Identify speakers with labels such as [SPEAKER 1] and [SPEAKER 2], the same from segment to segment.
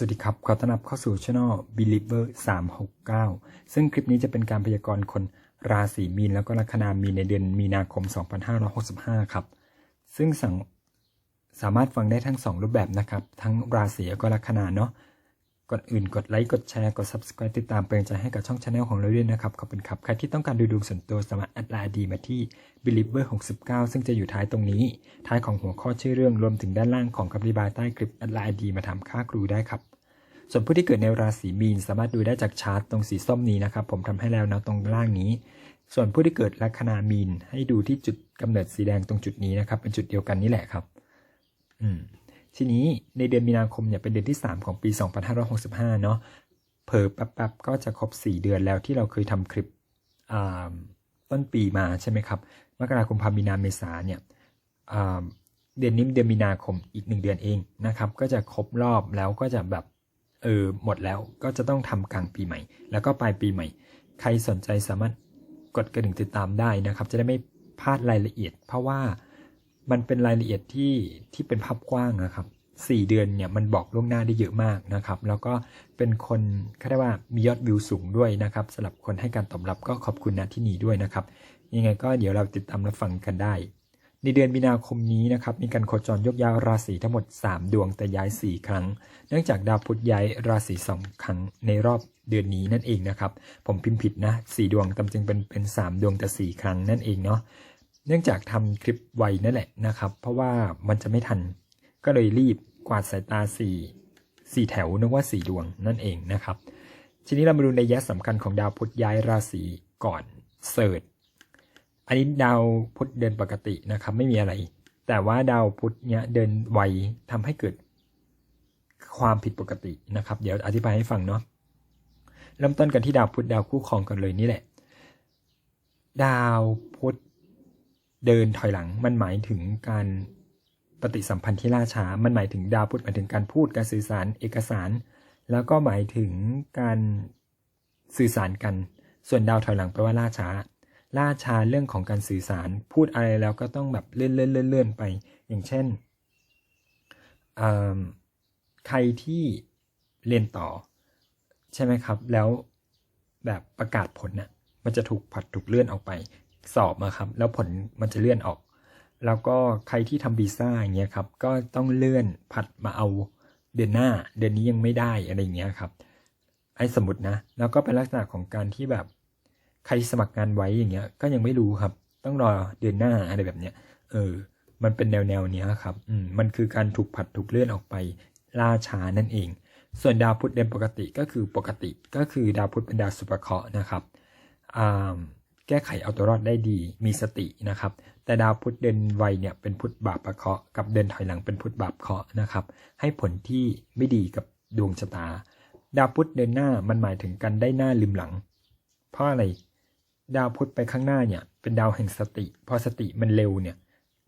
[SPEAKER 1] สวัสดีครับ ขอต้อนรับเข้าสู่ช่อง Believer 369 ซึ่งคลิปนี้จะเป็นการพยากรณ์คนราศีมีนแล้วก็ลัคนามีนในเดือนมีนาคม 2565 ครับ ซึ่งสังสามารถฟังได้ทั้ง 2 รูปแบบนะครับ ทั้งราศีแล้วก็ลัคนาเนาะ ก่อนอื่นกดไลค์กดแชร์กด subscribe ติดตามเป็นใจให้กับช่องชาแนลของเราด้วยนะครับ ขอบคุณครับ ใครที่ต้องการดูดวงส่วนตัวสามารถแอดไลน์ดีมาที่ believer 69 ซึ่งจะอยู่ท้ายตรงนี้ ท้ายของหัวข้อชื่อเรื่องรวมถึงด้านล่างของคำอธิบายใต้คลิปแอดไลน์ดีมาทำค่าครูได้ครับ ส่วนผู้ที่เกิดในราศีมีนสามารถดูได้จากชาร์ตตรงสีส้มนี้นะครับ ผมทำให้แล้วนะตรงล่างนี้ ส่วนผู้ที่เกิดลัคนามีนให้ดูที่จุดกำเนิดสีแดงตรงจุดนี้นะครับ เป็นจุดเดียวกันนี่แหละครับ อืม ทีนี้ในเดือนมีนาคมเนี่ยเป็นเดือนที่ 3 ของปี 2565 เนาะเผลอแป๊บๆก็จะครบ 4 เดือนแล้วที่เราเคยทำคลิปต้นปีมาใช่ไหมครับมกราคมพามีนาเมษาเนี่ยเดือนนี้เดือนมีนาคมอีกหนึ่งเดือนเองนะครับก็จะครบรอบแล้วก็จะแบบเออหมดแล้วก็จะต้องทำกลางปีใหม่ แล้วก็ปลายปีใหม่ ใครสนใจสามารถกดกระดิ่งติดตามได้นะครับ จะได้ไม่พลาดรายละเอียด เพราะว่า มันเป็นรายละเอียดที่ที่เป็นภาพกว้างนะครับสี่เดือนเนี่ยมันบอกล่วงหน้าได้เยอะมากนะครับ แล้วก็เป็นคนเขาเรียกว่ามียอดวิวสูงด้วยนะครับสำหรับคนให้การตอบรับก็ขอบคุณนะที่นี่ด้วยนะครับ ยังไงก็เดี๋ยวเราติดตามรับฟังกันได้ ในเดือนมีนาคมนี้นะครับมีการโคจรยกย้ายราศีทั้งหมด 3 ดวงแต่ย้าย 4 ครั้ง เนื่องจากดาวพุธย้ายราศี2ครั้งในรอบเดือนนี้นั่นเองนะครับ ผมพิมพ์ผิดนะ4ดวงตามจริงเป็นเป็น 3 ดวงแต่4ครั้งนั่นเองเนาะ เนื่องจากทำคลิปไวนั่นแหละนะครับ เพราะว่ามันจะไม่ทัน ก็เลยรีบกวาดสายตาสี่สี่แถวนึกว่าสี่ดวงนั่นเองนะครับ ทีนี้เรามาดูในยะสำคัญของดาวพุธย้ายราศีก่อนเสิร์ชอันนี้ดาวพุธเดินปกตินะครับ ไม่มีอะไร แต่ว่าดาวพุธเนี้ยเดินไวทำให้เกิดความผิดปกตินะครับ เดี๋ยวอธิบายให้ฟังเนาะเริ่มต้นกันที่ดาวพุธดาวคู่ครองกันเลยนี่แหละ ดาวพุธ เดินถอยหลังมันหมายถึงการปฏิสัมพันธ์ที่ล่าช้า มันหมายถึงดาวพุธหมายถึงการพูดการสื่อสารเอกสาร แล้วก็หมายถึงการสื่อสารกัน ส่วนดาวถอยหลังแปลว่าล่าช้า ล่าช้าเรื่องของการสื่อสาร พูดอะไรแล้วก็ต้องแบบเลื่อนเลื่อนเลื่อนเลื่อนไป อย่างเช่น ใครที่เรียนต่อ ใช่ไหมครับ แล้วแบบประกาศผลน่ะมันจะถูกผัดถูกเลื่อนออกไป สอบมาครับ แล้วผลมันจะเลื่อนออก แล้วก็ใครที่ทำวีซ่าอย่างเงี้ยครับ ก็ต้องเลื่อนผัดมาเอาเดือนหน้า เดือนนี้ยังไม่ได้อะไรอย่างเงี้ยครับ ไอ้สมมตินะ แล้วก็เป็นลักษณะของการที่แบบใครสมัครงานไว้อย่างเงี้ย ก็ยังไม่รู้ครับ ต้องรอเดือนหน้าอะไรแบบเนี้ย เออ มันเป็นแนวแนวเนี้ยครับ อืม มันคือการถูกผัดถูกเลื่อนออกไปล่าช้านั่นเอง ส่วนดาวพุธเดินปกติก็คือปกติก็คือดาวพุธเป็นดาวสุภเคราะห์นะครับอ่า แก้ไขเอาตัวรอดได้ดี มีสตินะครับ แต่ดาวพุธเดินไวเนี่ยเป็นพุธบาปประเคาะกับเดินถอยหลังเป็นพุธบาปเคาะนะครับ ให้ผลที่ไม่ดีกับดวงชะตา ดาวพุธเดินหน้ามันหมายถึงการได้หน้าลืมหลัง เพราะอะไร ดาวพุธไปข้างหน้าเนี่ยเป็นดาวแห่งสติ พอสติมันเร็วเนี่ย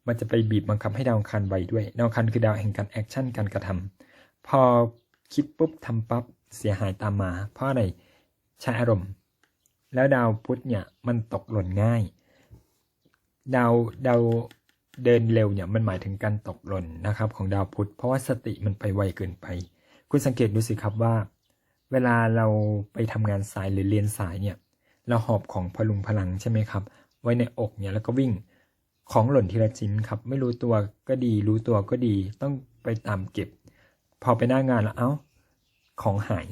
[SPEAKER 1] มันจะไปบีบบังคับให้ดาวอังคารไวด้วย ดาวอังคารคือดาวแห่งการแอคชั่นการกระทำพอคิดปุ๊บทำปั๊บเสียหายตามมา เพราะอะไรใช้อารมณ์ แล้วดาวพุธเนี่ยมันตกหล่นง่าย ดาวดาวเดินเร็วเนี่ยมันหมายถึงการตกหล่นนะครับ ของดาวพุธเพราะว่าสติมันไปไวเกินไป คุณสังเกตดูสิครับว่า เวลาเราไปทำงานสายหรือเรียนสายเนี่ยเราหอบของพลุงพลังใช่ไหมครับ ไว้ในอกเนี่ยแล้วก็วิ่งของหล่นทีละชิ้นครับ ไม่รู้ตัวก็ดี รู้ตัวก็ดี ต้องไปตามเก็บ พอไปหน้างานแล้วเอ้า ของหาย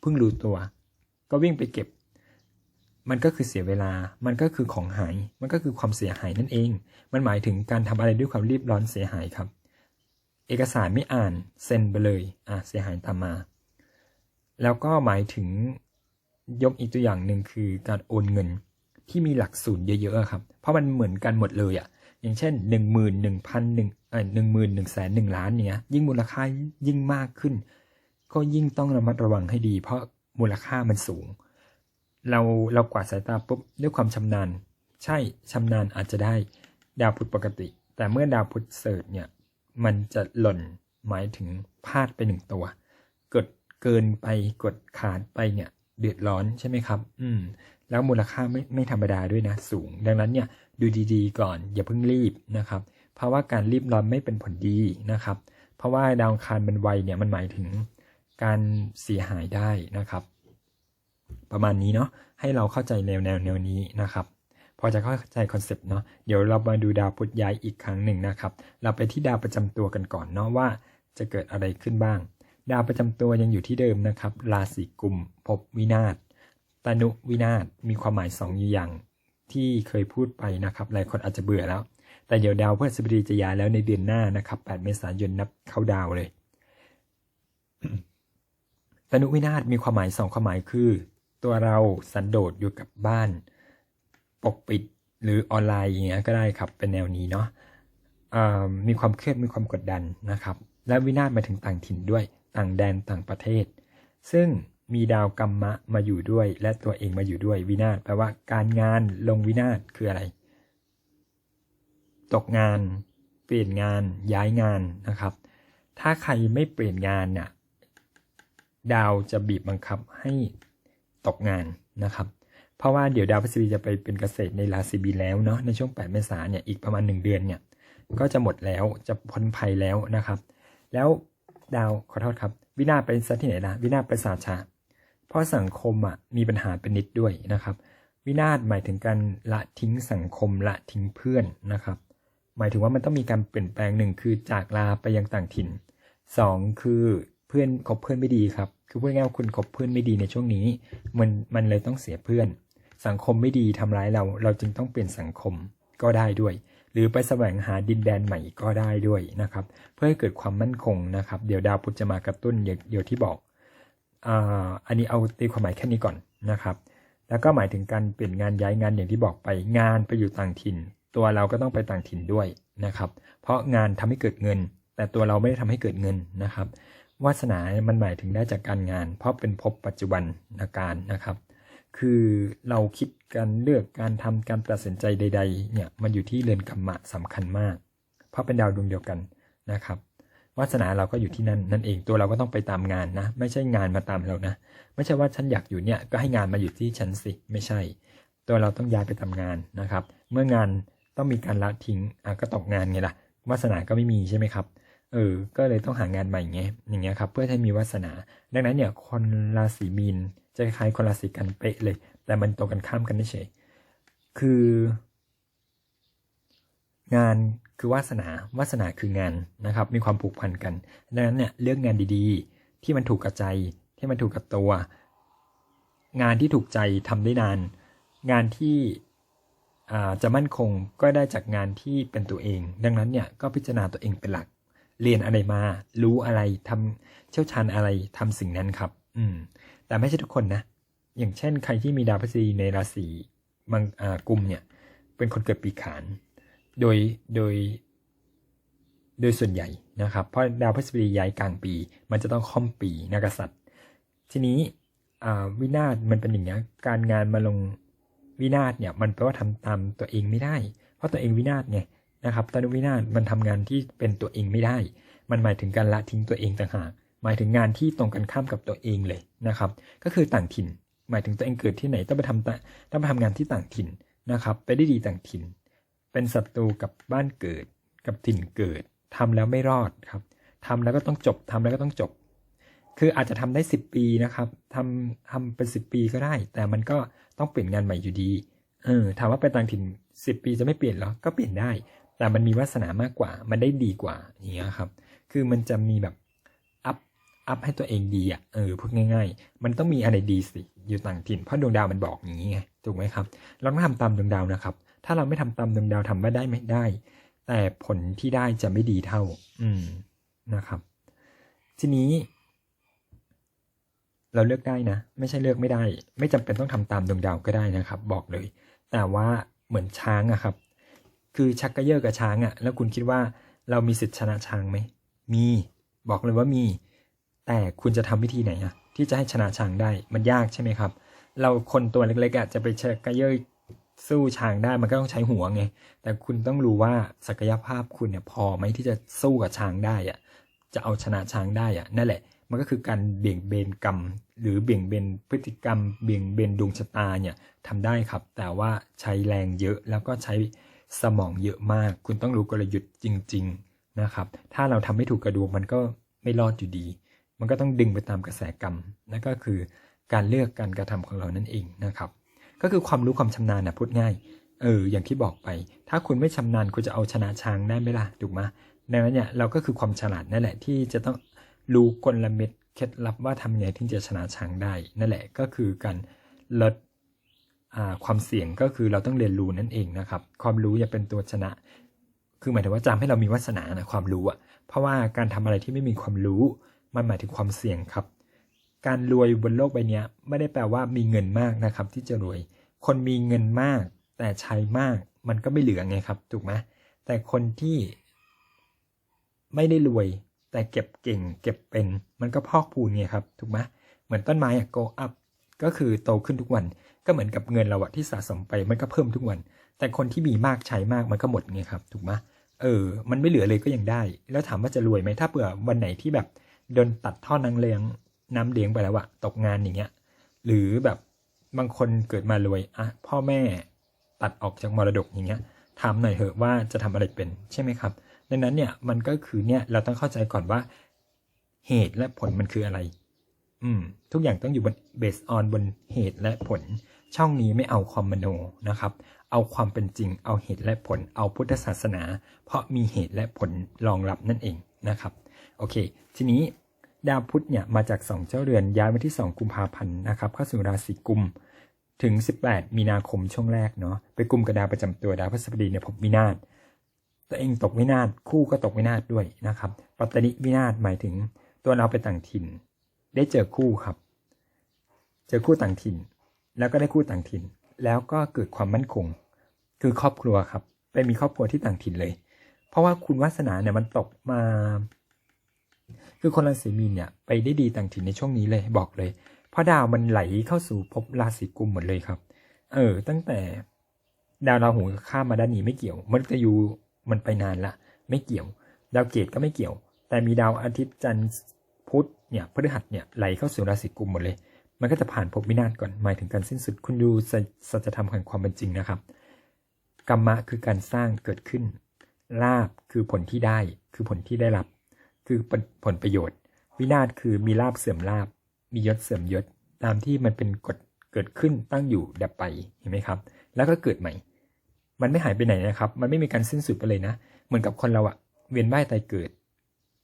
[SPEAKER 1] เพิ่งรู้ตัว ก็วิ่งไปเก็บ มันก็คือเสียเวลา มันก็คือของหาย มันก็คือความเสียหายนั่นเอง มันหมายถึงการทำอะไรด้วยความรีบร้อนเสียหายครับ เอกสารไม่อ่านเซ็นไปเลย อะเสียหายตามมา แล้วก็หมายถึงยกอีกตัวอย่างหนึ่งคือการโอนเงินที่มีหลักศูนย์เยอะๆครับ เพราะมันเหมือนกันหมดเลยอะ่ะ อย่างเช่นหนึ่งหมื่นหนึ่งพันหนึ่งเอ่อหนึ่งหมื่นหนึ่งแสนหนึ่งล้านเนี้ย ยิ่งมูลค่ายิ่งมากขึ้น ก็ยิ่งต้องระมัดระวังให้ดี เพราะมูลค่ามันสูง เราเรากวาดสายตาปุ๊บด้วยความชำนาญ ใช่ชำนาญอาจจะได้ดาวพุธปกติ แต่เมื่อดาวพุธเสิร์ชเนี่ยมันจะหล่นหมายถึงพลาดไปหนึ่งตัว กดเกินไปกดขาดไปเนี่ยเดือดร้อนใช่ไหมครับ อืม แล้วมูลค่าไม่ไม่ธรรมดาด้วยนะสูง ดังนั้นเนี่ยดูดีๆ ก่อนอย่าเพิ่งรีบนะครับ เพราะว่าการรีบร้อนไม่เป็นผลดีนะครับ เพราะว่าดาวคารมันไวเนี่ยมันหมายถึงการเสียหายได้นะครับ ประมาณนี้เนาะให้เราเข้าใจแนวแนวแนวนี้นะครับพอจะเข้าใจคอนเซปต์เนาะเดี๋ยวเรามาดูดาวพุธย้ายอีกครั้งหนึ่งนะครับ เราไปที่ดาวประจำตัวกันก่อนเนาะว่าจะเกิดอะไรขึ้นบ้าง ดาวประจำตัวยังอยู่ที่เดิมนะครับ ราศีกุมภพวินาศตนุวินาศมีความหมายสองอย่างที่เคยพูดไปนะครับ หลายคนอาจจะเบื่อแล้ว แต่เดี๋ยวดาวพฤหัสบดีจะย้ายแล้วในเดือนหน้านะครับ 8 เมษายนนับเข้าดาวเลยตนุวินาศมีความหมายสองความหมายคือ ตัวเราสันโดษอยู่กับบ้าน ปกปิดหรือออนไลน์อย่างเงี้ยก็ได้ครับเป็นแนวนี้เนาะมีความเครียดมีความกดดันนะครับ และวินาศมาถึงต่างถิ่นด้วยต่างแดนต่างประเทศ ซึ่งมีดาวกรรมะมาอยู่ด้วย และตัวเองมาอยู่ด้วยวินาศแปลว่าการงานลงวินาศคืออะไร ตกงาน เปลี่ยนงานย้ายงานนะครับ ถ้าใครไม่เปลี่ยนงานเนี่ยดาวจะบีบบังคับให้ ตกงานนะครับ เพราะว่าเดี๋ยวดาวพฤษฎีจะไปเป็นเกษตรในราศีบีแล้วเนาะในช่วง 8 เมษายนเนี่ยอีกประมาณ 1 เดือนเนี่ยก็จะหมดแล้วจะพ้นภัยแล้วนะครับ แล้วดาวขอโทษครับ วินาศไปซะที่ไหนนะวินาศไปศาสชาเพราะสังคมอะมีปัญหาเป็นนิดด้วยนะครับ วินาศหมายถึงการละทิ้งสังคมละทิ้งเพื่อนนะครับ หมายถึงว่ามันต้องมีการเปลี่ยนแปลงหนึ่งคือจากลาไปยังต่างถิ่นสองคือเพื่อนคบเพื่อนไม่ดีครับ คือพูดง่ายๆว่าคุณคบเพื่อนไม่ดีในช่วงนี้ มันมันเลยต้องเสียเพื่อน สังคมไม่ดีทำร้ายเรา เราจึงต้องเปลี่ยนสังคมก็ได้ด้วย หรือไปแสวงหาดินแดนใหม่ก็ได้ด้วยนะครับ เพื่อให้เกิดความมั่นคงนะครับ เดี๋ยวดาวพุธจะมากระตุ้นเดี๋ยวที่บอกอ่าอันนี้เอาตีความหมายแค่นี้ก่อนนะครับแล้วก็หมายถึงการเปลี่ยนงานย้ายงานอย่างที่บอกไปงานไปอยู่ต่างถิ่น ตัวเราก็ต้องไปต่างถิ่นด้วยนะครับ เพราะงานทำให้เกิดเงิน แต่ตัวเราไม่ได้ทำให้เกิดเงินนะครับ วาสนา มันหมายถึงได้จากการงาน เพราะเป็นภพปัจจุบันอาการนะครับ คือเราคิดการเลือกการทำการตัดสินใจใด ๆ เนี่ย มันอยู่ที่เรือนกรรมะสำคัญมาก เพราะเป็นดาวดวงเดียวกันนะครับ วาสนาเราก็อยู่ที่นั่นนั่นเอง ตัวเราก็ต้องไปตามงานนะ ไม่ใช่งานมาตามเรานะ ไม่ใช่ว่าฉันอยากอยู่เนี่ย ก็ให้งานมาอยู่ที่ฉันสิ ไม่ใช่ ตัวเราต้องย้ายไปทำงานนะครับ เมื่องานต้องมีการละทิ้ง อะก็ตกงานไงล่ะ วาสนาก็ไม่มีใช่ไหมครับ เออ ก็เลยต้องหางานใหม่ไงอย่างเงี้ยครับ เพื่อให้มีวาสนา ดังนั้นเนี่ย คนราศีมีนจะคล้ายคนราศีกันเป๊ะเลย แต่มันตรงกันข้ามกันเฉยคือ งานคือวาสนา วาสนาคืองานนะครับ มีความผูกพันกัน ดังนั้นเนี่ยเลือกงานดีๆ ที่มันถูกกับใจ ที่มันถูกกับตัว งานที่ถูกใจทำได้นาน งานที่จะมั่นคงก็ได้จากงานที่เป็นตัวเอง ดังนั้นเนี่ยก็พิจารณาตัวเองเป็นหลัก เรียนอะไรมา รู้อะไรทำเชี่ยวชาญอะไรทำสิ่งนั้นครับ อืม แต่ไม่ใช่ทุกคนนะ อย่างเช่นใครที่มีดาวพฤษฎีในราศีมังอ่ากุมเนี่ย เป็นคนเกิดปีขาน โดยโดย โดยส่วนใหญ่นะครับ เพราะดาวพฤษฎีย้ายกลางปี มันจะต้องค่อมปีนักษัตริย์ ทีนี้อ่าวินาศมันเป็นอย่างนี้ยการงานมาลงวินาศเนี่ย มันแปลว่าทำตามตัวเองไม่ได้ เพราะตัวเองวินาศไง นะครับตอนวินาศมันทำงานที่เป็นตัวเองไม่ได้ มันหมายถึงการละทิ้งตัวเองต่างหากหมายถึงงานที่ตรงกันข้ามกับตัวเองเลยนะครับ ก็คือต่างถิ่น หมายถึงตัวเองเกิดที่ไหนต้องไปทำต้องไปทำงานที่ต่างถิ่นนะครับไปได้ดีต่างถิ่น เป็นศัตรูกับบ้านเกิด กับถิ่นเกิดทำแล้วไม่รอดครับทำแล้วก็ต้องจบทำแล้วก็ต้องจบ คืออาจจะทำได้ 10 ปีนะครับทำทำเป็น 10 ปีก็ได้ แต่มันก็ต้องเปลี่ยนงานใหม่อยู่ดีเออถามว่าไปต่างถิ่น 10 ปีจะไม่เปลี่ยนเหรอก็เปลี่ยนได้ แต่มันมีวาสนามากกว่า มันได้ดีกว่าอย่างเงี้ยครับ คือมันจะมีแบบอัพอัพให้ตัวเองดีอะเออพูดง่าย ๆ มันต้องมีอะไรดีสิอยู่ต่างถิ่นเพราะดวงดาวมันบอกอย่างนี้ไงถูกไหมครับ เราต้องทำตามดวงดาวนะครับ ถ้าเราไม่ทำตามดวงดาวทำไม่ได้ไม่ได้ แต่ผลที่ได้จะไม่ดีเท่า อืมนะครับ ทีนี้ เราเลือกได้นะ ไม่ใช่เลือกไม่ได้ ไม่จำเป็นต้องทำตามดวงดาวก็ได้นะครับ บอกเลย แต่ว่าเหมือนช้างอะครับ คือชักกระเยอะกับช้างอะแล้วคุณคิดว่าเรามีสิทธิชนะช้างไหม มี บอกเลยว่ามี แต่คุณจะทำวิธีไหนอะที่จะให้ชนะช้างได้ มันยากใช่ไหมครับ เราคนตัวเล็กๆอะจะไปชักกระเยอะสู้ช้างได้มันก็ต้องใช้หัวไง แต่คุณต้องรู้ว่าศักยภาพคุณเนี่ยพอไหมที่จะสู้กับช้างได้อะจะเอาชนะช้างได้อะนั่นแหละ มันก็คือการเบี่ยงเบนกรรม หรือเบี่ยงเบนพฤติกรรม เบี่ยงเบนดวงชะตาเนี่ยทำได้ครับ แต่ว่าใช้แรงเยอะแล้วก็ใช้ สมองเยอะมาก คุณต้องรู้กลยุทธ์จริง ๆนะครับ ถ้าเราทำไม่ถูกกระดวงมันก็ไม่รอดอยู่ดี มันก็ต้องดึงไปตามกระแสกรรมนั่นก็คือการเลือกการกระทำของเรานั่นเองนะครับ ก็คือความรู้ความชำนาญนะพูดง่ายเอออย่างที่บอกไป ถ้าคุณไม่ชำนาญคุณจะเอาชนะช้างได้ไหมล่ะถูกไหมดังนั้นเนี่ยเราก็คือความฉลาดนั่นแหละที่จะต้องรู้กลเม็ดเคล็ดลับว่าทำยังไงถึงจะชนะช้างได้ นั่นแหละก็คือการลด ความเสี่ยงก็คือเราต้องเรียนรู้นั่นเองนะครับ ความรู้อย่าเป็นตัวชนะ คือหมายถึงว่าจำให้เรามีวาสนานะความรู้อะเพราะว่าการทำอะไรที่ไม่มีความรู้ มันหมายถึงความเสี่ยงครับ การรวยบนโลกใบนี้ไม่ได้แปลว่ามีเงินมากนะครับ ที่จะรวย คนมีเงินมาก แต่ใช้มากมันก็ไม่เหลือไงครับถูกไหมแต่คนที่ไม่ได้รวย แต่เก็บเก่ง เก็บเป็น มันก็พอกพูนไงครับถูกไหมเหมือนต้นไม้อะ go up ก็คือโตขึ้นทุกวัน ก็เหมือนกับเงินเราอะที่สะสมไปมันก็เพิ่มทุกวัน แต่คนที่มีมากใช้มากมันก็หมดไงครับ ถูกไหมเออ มันไม่เหลือเลยก็ยังได้ แล้วถามว่าจะรวยไหมถ้าเผื่อวันไหนที่แบบโดนตัดท่อน้ำเลี้ยงน้ำเลี้ยงไปแล้วอะตกงานอย่างเงี้ย หรือแบบบางคนเกิดมารวยอะพ่อแม่ตัดออกจากมรดกอย่างเงี้ยถามหน่อยเถอะว่าจะทำอะไรเป็นใช่ไหมครับ ดังนั้นเนี่ยมันก็คือเนี่ยเราต้องเข้าใจก่อนว่า เหตุและผลมันคืออะไร อืม ทุกอย่างต้องอยู่บนเบสออนบนเหตุและผล ช่องนี้ไม่เอาความมโนนะครับ เอาความเป็นจริง เอาเหตุและผล เอาพุทธศาสนา เพราะมีเหตุและผลรองรับนั่นเองนะครับ โอเค ทีนี้ดาวพุธเนี่ยมาจาก 2 เจ้าเรือนย้ายมาที่ 2 กุมภาพันธ์นะครับเข้าสู่ราศีกุมถึง 18 มีนาคมช่วงแรกเนาะไปกุมกับดาวประจำตัวดาวพฤหัสบดีเนี่ยผมวินาศตัวเองตกวินาศคู่ก็ตกวินาศด้วยนะครับ ปัตตนิวินาศหมายถึงตัวเราไปต่างถิ่น ได้เจอคู่ครับ เจอคู่ต่างถิ่น แล้วก็ได้คู่ต่างถิ่น แล้วก็เกิดความมั่นคง คือครอบครัวครับ ไปมีครอบครัวที่ต่างถิ่นเลย เพราะว่าคุณวาสนาเนี่ยมันตกมา คือคนราศีมีนเนี่ยไปได้ดีต่างถิ่นในช่วงนี้เลยบอกเลย เพราะดาวมันไหลเข้าสู่ภพราศีกุมหมดเลยครับ เออ ตั้งแต่ดาวราหูข้ามมาด้านนี้ไม่เกี่ยวมฤตยูมันไปนานละไม่เกี่ยว ดาวเกตก็ไม่เกี่ยว แต่มีดาวอาทิตย์จันทร์พุธเนี่ยพฤหัสเนี่ยไหลเข้าสู่ราศีกุมหมดเลย มันก็จะผ่านภพวินาศก่อนหมายถึงการสิ้นสุดคุณดูสัจสัจธรรมแห่งความเป็นจริงนะครับกรรมะคือการสร้างเกิดขึ้นลาบคือผลที่ได้คือผลที่ได้รับ คือผลผลประโยชน์ วินาศคือมีลาบเสื่อมลาบ มียศเสื่อมยศ ตามที่มันเป็นกฎเกิดขึ้นตั้งอยู่ดับไปเห็นไหมครับ แล้วก็เกิดใหม่ มันไม่หายไปไหนนะครับ มันไม่มีการสิ้นสุดไปเลยนะ เหมือนกับคนเราอะเวียนว่ายตายเกิด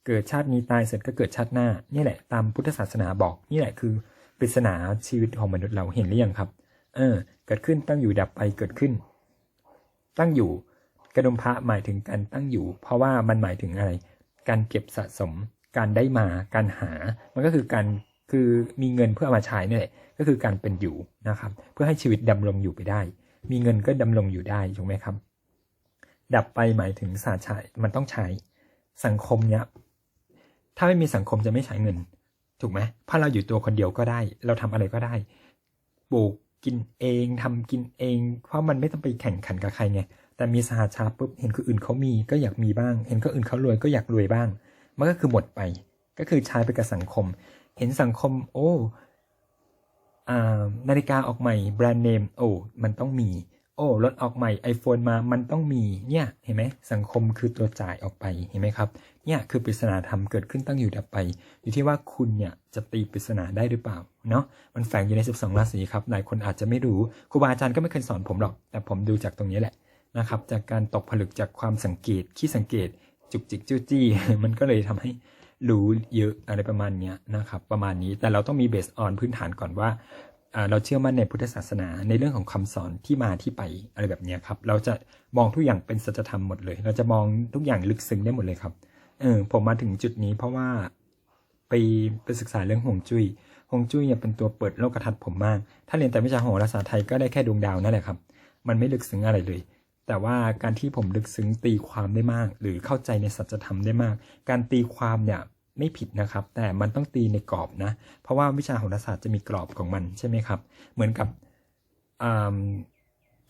[SPEAKER 1] เกิดชาตินี้ตายเสร็จก็เกิดชาติหน้า นี่แหละ ตามพุทธศาสนาบอก นี่แหละคือ ปริศนาชีวิตของมนุษย์เราเห็นหรือยังครับ เออ เกิดขึ้นตั้งอยู่ดับไปเกิดขึ้น ตั้งอยู่ กระดมพระหมายถึงการตั้งอยู่ เพราะว่ามันหมายถึงอะไร การเก็บสะสม การได้มา การหา มันก็คือการคือมีเงินเพื่ออามาใช้นี่แหละก็คือการเป็นอยู่นะครับ เพื่อให้ชีวิตดำรงอยู่ไปได้ มีเงินก็ดำรงอยู่ได้ถูกไหมครับ ดับไปหมายถึงสาใช้มันต้องใช้ สังคมเนี้ยถ้าไม่มีสังคมจะไม่ใช้เงิน ถูกไหมถ้าเราอยู่ตัวคนเดียวก็ได้ เราทำอะไรก็ได้ปลูกกินเองทำกินเอง เพราะมันไม่ต้องไปแข่งขันกับใครไงแต่มีสหชาปุ๊บเห็นคนอื่นเขามีก็อยากมีบ้าง เห็นคนอื่นเขารวยก็อยากรวยบ้าง มันก็คือหมดไป ก็คือใช้ไปกับสังคม เห็นสังคม โอ้อ่านาฬิกาออกใหม่แบรนด์เนมโอ้มันต้องมี โอ้รถออกใหม่ iPhone มามันต้องมีเนี่ยเห็นไหมสังคมคือตัวจ่ายออกไปเห็นไหมครับเนี่ยคือปริศนาธรรมเกิดขึ้นตั้งอยู่ดับไป อยู่ที่ว่าคุณเนี่ยจะตีปริศนาได้หรือเปล่าเนาะมันแฝงอยู่ใน 12 ราศีครับหลายคนอาจจะไม่รู้ครูบาอาจารย์ก็ไม่เคยสอนผมหรอก แต่ผมดูจากตรงนี้แหละนะครับจากการตกผลึกจากความสังเกตขี้สังเกต จุกจิกจู้จี้ มันก็เลยทำให้รู้เยอะอะไรประมาณนี้นะครับประมาณนี้แต่เราต้องมีเบสออนพื้นฐานก่อนว่า เราเชื่อมั่นในพุทธศาสนาในเรื่องของคำสอนที่มาที่ไปอะไรแบบนี้ครับ เราจะมองทุกอย่างเป็นสัจธรรมหมดเลย เราจะมองทุกอย่างลึกซึ้งได้หมดเลยครับ เออผมมาถึงจุดนี้เพราะว่าไปไปศึกษาเรื่องฮวงจุย้ยฮวงจุ้ยเนี่ยเป็นตัวเปิดโลกทัศน์ผมมาก ถ้าเรียนแต่วิชาโหราศาสตร์ไทยก็ได้แค่ดวงดาวนั่นแหละครับ มันไม่ลึกซึ้งอะไรเลย แต่ว่าการที่ผมลึกซึ้งตีความได้มาก หรือเข้าใจในสัจธรรมได้มาก การตีความเนี่ย ไม่ผิดนะครับ แต่มันต้องตีในกรอบนะ เพราะว่าวิชาโหราศาสตร์จะมีกรอบของมันใช่ไหมครับ เหมือนกับ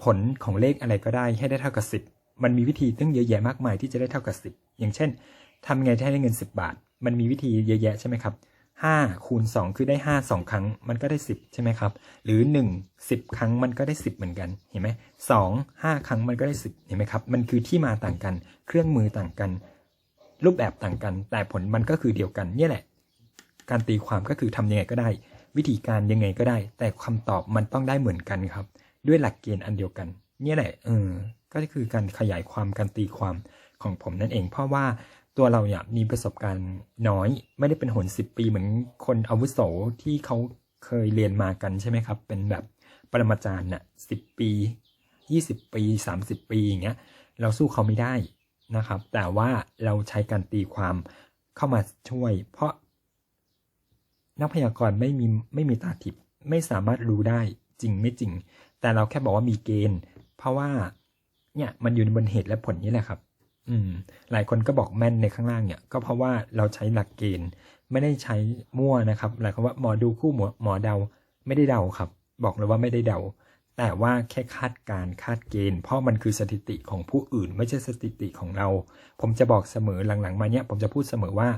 [SPEAKER 1] ผลของเลขอะไรก็ได้ให้ได้เท่ากับสิบมันมีวิธีตั้งเยอะแยะมากมายที่จะได้เท่ากับสิบอย่างเช่นทำไงที่ให้ได้เงินสิบบาท มันมีวิธีเยอะแยะใช่ไหมครับห้าคูณสองคือได้ห้าสองครั้งมันก็ได้สิบใช่ไหมครับ หรือหนึ่งสิบครั้งมันก็ได้สิบเหมือนกัน เห็นไหมสองห้าครั้งมันก็ได้สิบเห็นไหมครับ มันคือที่มาต่างกัน เครื่องมือต่างกัน รูปแบบต่างกัน แต่ผลมันก็คือเดียวกันเนี่ยแหละ การตีความก็คือทำยังไงก็ได้ วิธีการยังไงก็ได้ แต่คำตอบมันต้องได้เหมือนกันครับ ด้วยหลักเกณฑ์อันเดียวกัน เนี่ยแหละเออก็คือการขยายความการตีความของผมนั่นเอง เพราะว่าตัวเราเนี่ยมีประสบการณ์น้อย ไม่ได้เป็นหนสิบปีเหมือนคนอาวุโสที่เขาเคยเรียนมากันใช่ไหมครับ เป็นแบบปรมาจารย์น่ะสิบปียี่สิบปีสามสิบปีอย่างเงี้ย เราสู้เขาไม่ได้ นะครับ แต่ว่าเราใช้การตีความเข้ามาช่วย เพราะ นักพยากรณ์ไม่มีไม่มีตาทิพย์ไม่สามารถรู้ได้จริงไม่จริง แต่เราแค่บอกว่ามีเกณฑ์ เพราะว่า เนี่ยมันอยู่บนเหตุและผลนี่แหละครับ อืม หลายคนก็บอกแม่นในข้างล่างเนี่ย ก็เพราะว่าเราใช้หลักเกณฑ์ ไม่ได้ใช้มั่วนะครับ หลายคนว่าหมอดูคู่หมอหมอเดาไม่ได้เดาครับ บอกเลยว่าไม่ได้เดา แต่ว่าแค่คาดการคาดเกณฑ์ เพราะมันคือสถิติของผู้อื่น ไม่ใช่สถิติของเรา ผมจะบอกเสมอหลังๆ มาเนี่ยผมจะพูดเสมอว่า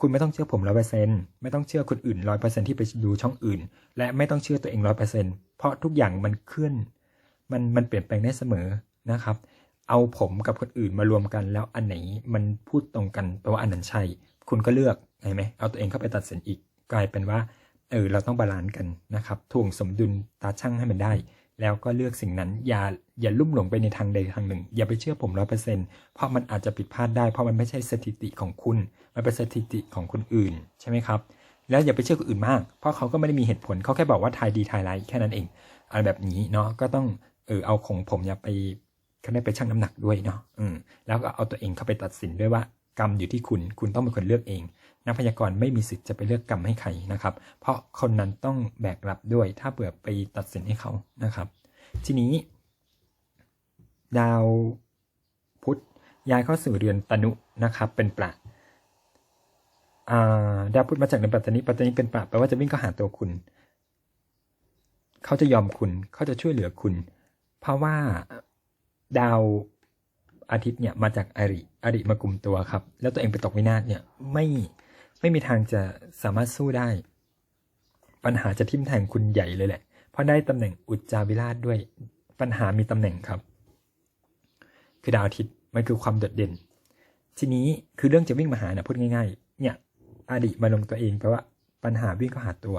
[SPEAKER 1] คุณไม่ต้องเชื่อผมร้อยเปอร์เซ็นไม่ต้องเชื่อคนอื่นร้อยเปอร์เซ็นที่ไปดูช่องอื่น และไม่ต้องเชื่อตัวเองร้อยเปอร์เซ็นเพราะทุกอย่างมันเคลื่อนมันมันเปลี่ยนแปลงได้เสมอนะครับ เอาผมกับคนอื่นมารวมกันแล้วอันไหนมันพูดตรงกันแปลว่าอันนั้นใช่คุณก็เลือกเห็นไหมเอาตัวเองเข้าไปตัดสินอีกกลายเป็นว่าเออเราต้องบาลานซ์กันนะครับถ่วงสมดุลตาช่างให้มันได้ แล้วก็เลือกสิ่งนั้น อย่าอย่าลุ่มหลงไปในทางใดทางหนึ่ง อย่าไปเชื่อผมร้อยเปอร์เซ็นเพราะมันอาจจะผิดพลาดได้ เพราะมันไม่ใช่สถิติของคุณ มันเป็นสถิติของคนอื่นใช่ไหมครับ แล้วอย่าไปเชื่อคนอื่นมาก เพราะเขาก็ไม่ได้มีเหตุผล เขาแค่บอกว่าทายดีทายร้ายแค่นั้นเอง อะไรแบบนี้เนาะ ก็ต้องเออเอาของผมอย่าไปเขาได้ไปชั่งน้ำหนักด้วยเนาะ อืม แล้วก็เอาตัวเองเข้าไปตัดสินด้วยว่ากรรมอยู่ที่คุณ คุณต้องเป็นคนเลือกเอง นักพยากรณ์ไม่มีสิทธิ์จะไปเลือกกรรมให้ใครนะครับ เพราะคนนั้นต้องแบกรับด้วย ถ้าเผื่อไปตัดสินให้เขานะครับ ทีนี้ ดาวพุธย้ายเข้าสู่เรือนตนุนะครับ เป็นปละอ่าดาวพุธมาจากเรือนปัตตานีปัตตานีเป็นปละแปลว่าจะวิ่งเข้าหาตัวคุณ เขาจะยอมคุณ เขาจะช่วยเหลือคุณ เพราะว่าดาวอาทิตย์เนี่ยมาจากอริอริมากลุ่มตัวครับ แล้วตัวเองไปตกวินาศเนี่ยไม่ ไม่มีทางจะสามารถสู้ได้ ปัญหาจะทิ่มแทงคุณใหญ่เลยแหละ เพราะได้ตำแหน่งอุจจาวิราชด้วย ปัญหามีตำแหน่งครับ คือดาวอาทิตย์มันคือความโดดเด่น ทีนี้คือเรื่องจะวิ่งมาหานะพูดง่าย ๆ เนี่ยอดีตมาลงตัวเองแปลว่าปัญหาวิ่งเข้าหาตัว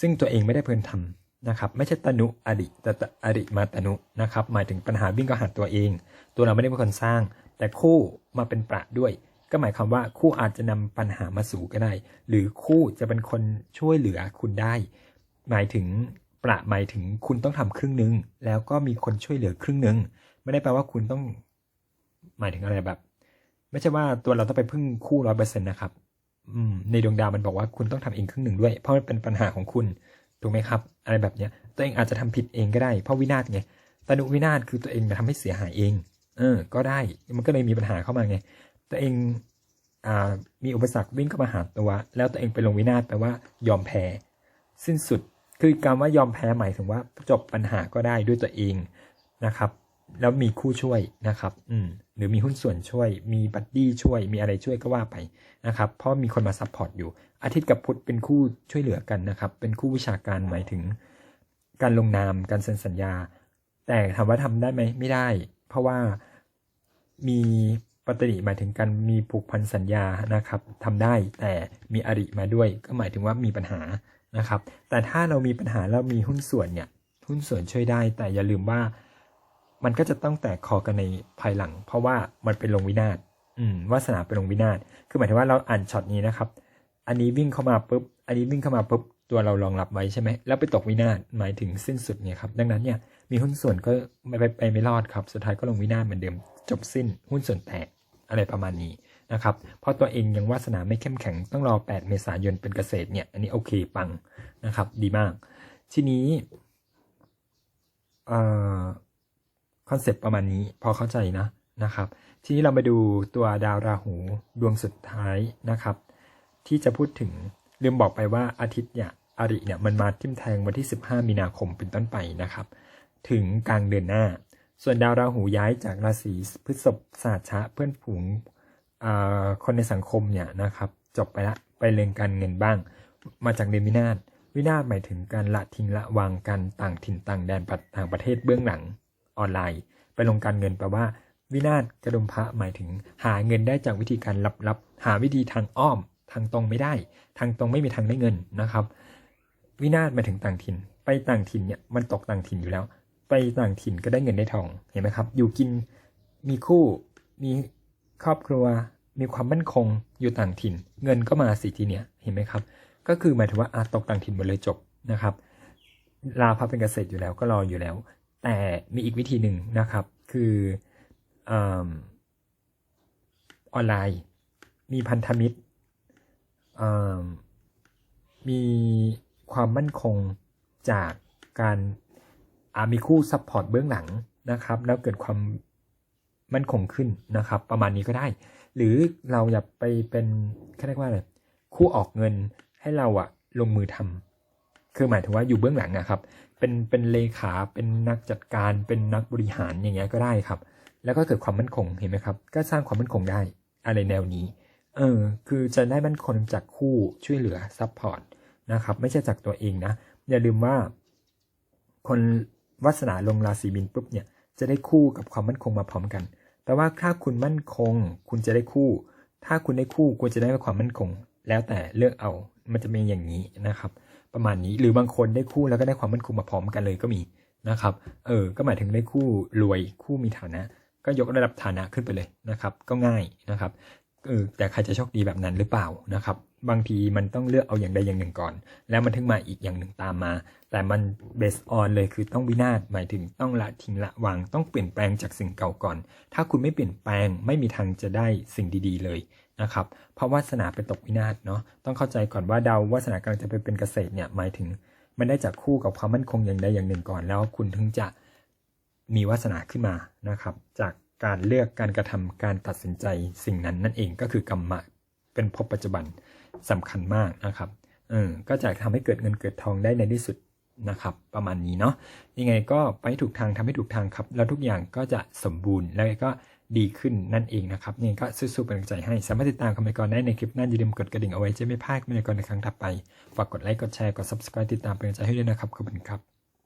[SPEAKER 1] ซึ่งตัวเองไม่ได้เพลินทำนะครับ ไม่ใช่ตนุอดีตแต่อดีตมาตนุนะครับ หมายถึงปัญหาวิ่งเข้าหาตัวเอง ตัวเราไม่ได้เป็นคนสร้าง แต่คู่มาเป็นประด้วย ก็หมายความว่าคู่อาจจะนำปัญหามาสู่ก็ได้ หรือคู่จะเป็นคนช่วยเหลือคุณได้ หมายถึงประหมายถึงคุณต้องทำครึ่งหนึ่งแล้วก็มีคนช่วยเหลือครึ่งหนึ่งไม่ได้แปลว่าคุณต้อง หมายถึงอะไรแบบ ไม่ใช่ว่าตัวเราต้องไปพึ่งคู่ร้อยเปอร์เซ็นต์นะครับ อืม ในดวงดาวมันบอกว่าคุณต้องทำเองครึ่งหนึ่งด้วย เพราะมันเป็นปัญหาของคุณถูกไหมครับ อะไรแบบเนี้ย ตัวเองอาจจะทำผิดเองก็ได้ เพราะวินาศไงตนุวินาศคือตัวเองมาทำให้เสียหายเอง เออ ก็ได้ มันก็เลยมีปัญหาเข้ามาไง ตัวเองอมีอุปสรรควิ่งเข้ามาหาตัว แล้วตัวเองไปลงวินาศแปลว่ายอมแพ้ สิ้นสุดคือการว่ายอมแพ้หมายถึงว่าจบปัญหาก็ได้ด้วยตัวเองนะครับ แล้วมีคู่ช่วยนะครับ อืมหรือมีหุ้นส่วนช่วย มีบัดดี้ช่วย มีอะไรช่วยก็ว่าไปนะครับ เพราะมีคนมาซัพพอร์ตอยู่ อาทิตย์กับพุธเป็นคู่ช่วยเหลือกันนะครับ เป็นคู่วิชาการหมายถึง การลงนาม การเซ็นสัญญา แต่ถามว่าทำได้ไหมไม่ได้ เพราะว่ามี ปฏิหมายถึงการมีผูกพันสัญญานะครับทำได้แต่มีอริมาด้วย ก็หมายถึงว่ามีปัญหานะครับ แต่ถ้าเรามีปัญหาแล้วมีหุ้นส่วนเนี่ยหุ้นส่วนช่วยได้ แต่อย่าลืมว่ามันก็จะต้องแตกคอกันในภายหลัง เพราะว่ามันเป็นลงวินาศอืมวาสนาเป็นลงวินาศคือหมายถึงว่าเราอ่านช็อตนี้นะครับ อันนี้วิ่งเข้ามาปุ๊บอันนี้วิ่งเข้ามาปุ๊บตัวเรารองรับไว้ใช่ไหมแล้วไปตกวินาศหมายถึงสิ้นสุดเนี่ยครับดังนั้นเนี่ยมีหุ้นส่วนก็ไม่ไปไปไม่รอดครับ สุดท้ายก็ลงวินาศเหมือนเดิม จบสิ้นหุ้นส่วนแตก อะไรประมาณนี้นะครับ เพราะตัวเองยังวาสนาไม่เข้มแข็งต้องรอ 8 เมษายนเป็นเกษตรเนี่ย อันนี้โอเคปังนะครับ ดีมาก ทีนี้คอนเซปต์ประมาณนี้พอเข้าใจนะนะครับ ทีนี้เรามาดูตัวดาวราหูดวงสุดท้ายนะครับ ที่จะพูดถึงลืมบอกไปว่าอาทิตย์เนี่ยอริเนี่ยมันมาทิ่มแทงวันที่ 15 มีนาคมเป็นต้นไปนะครับ ถึงกลางเดือนหน้า ส่วนดาวราหูย้ายจากราศีพฤษภศาสชะเพื่อนฝูงคนในสังคมเนี่ยนะครับจบไปละไปเรื่องการเงินบ้าง มาจากเดือนวินาศวินาศหมายถึงการละทิ้งละวางกันต่างถิ่นต่างแดนต่างประเทศเบื้องหลังออนไลน์ ไปลงการเงินแปลว่า วินาศกระดุมพระหมายถึง หาเงินได้จากวิธีการลับๆหาวิธีทางอ้อม ทางตรงไม่ได้ ทางตรงไม่มีทางได้เงินนะครับ วินาศหมายถึงต่างถิ่น ไปต่างถิ่นเนี่ยมันตกต่างถิ่นอยู่แล้ว ไปต่างถิ่นก็ได้เงินได้ทอง เห็นไหมครับ อยู่กิน มีคู่ มีครอบครัว มีความมั่นคง อยู่ต่างถิ่น เงินก็มาสิทีเนี้ย เห็นไหมครับ ก็คือหมายถึงว่าอาตกต่างถิ่นหมดเลยจบนะครับ ลาพับเป็นเกษตรอยู่แล้วก็รออยู่แล้ว แต่มีอีกวิธีหนึ่งนะครับ คืออออนไลน์ มีพันธมิตร มีความมั่นคงจากการ มีคู่ซัพพอร์ตเบื้องหลังนะครับ แล้วเกิดความมั่นคงขึ้นนะครับ ประมาณนี้ก็ได้ หรือเราอย่าไปเป็นเขาเรียกว่าอะไรคู่ออกเงินให้เราอะลงมือทำคือหมายถึงว่าอยู่เบื้องหลังอะครับ เป็นเป็นเลขาเป็นนักจัดการเป็นนักบริหารอย่างเงี้ยก็ได้ครับ แล้วก็เกิดความมั่นคงเห็นไหมครับ ก็สร้างความมั่นคงได้อะไรแนวนี้เออคือจะได้มั่นคงจากคู่ช่วยเหลือซัพพอร์ตนะครับ ไม่ใช่จากตัวเองนะ อย่าลืมว่าคน วาสนาลงราศีมินปุ๊บเนี่ยจะได้คู่กับความมั่นคงมาพร้อมกันแต่ว่าถ้าคุณมั่นคง คุณจะได้คู่ ถ้าคุณได้คู่คุณจะได้ความมั่นคง แล้วแต่เลือกเอา มันจะเป็นอย่างนี้นะครับ ประมาณนี้หรือบางคนได้คู่แล้วก็ได้ความมั่นคงมาพร้อมกันเลยก็มีนะครับ เออ ก็หมายถึงได้คู่รวยคู่มีฐานะ ก็ยกระดับฐานะขึ้นไปเลยนะครับ ก็ง่ายนะครับ เออ แต่ใครจะโชคดีแบบนั้นหรือเปล่านะครับ บางทีมันต้องเลือกเอาอย่างใดอย่างหนึ่งก่อน แล้วมันถึงมาอีกอย่างหนึ่งตามมา แต่มันเบสออนเลยคือต้องวินาศหมายถึงต้องละทิ้งละวางต้องเปลี่ยนแปลงจากสิ่งเก่าก่อน ถ้าคุณไม่เปลี่ยนแปลงไม่มีทางจะได้สิ่งดีๆเลยนะครับเพราะวาสนาเป็นตกวินาศเนาะต้องเข้าใจก่อนว่าดาววาสนากำลังจะไปเป็นเกษตรเนี่ยหมายถึง มันได้จากคู่กับความมั่นคงอย่างใดอย่างหนึ่งก่อน แล้วคุณถึงจะมีวาสนาขึ้นมานะครับ จากการเลือกการกระทำการตัดสินใจสิ่งนั้นนั่นเองก็คือกรรมะเป็นภพปัจจุบัน สำคัญมากนะครับเออก็จะทำให้เกิดเงินเกิดทองได้ในที่สุดนะครับ ประมาณนี้เนาะยังไงก็ไปถูกทางทำให้ถูกทางครับ แล้วทุกอย่างก็จะสมบูรณ์แล้วก็ดีขึ้นนั่นเองนะครับยังไงก็สู้ๆเป็นกำลังใจให้สามารถติดตามคอมเมนต์ก่อนได้ในคลิปหน้าอย่าลืมกดกระดิ่งเอาไว้จะไม่พลาดคลิปในก่อนในครั้งถัดไปฝากกดไลค์กดแชร์กด subscribe ติดตามเป็นกำลังใจให้ด้วยนะครับขอบคุณครับ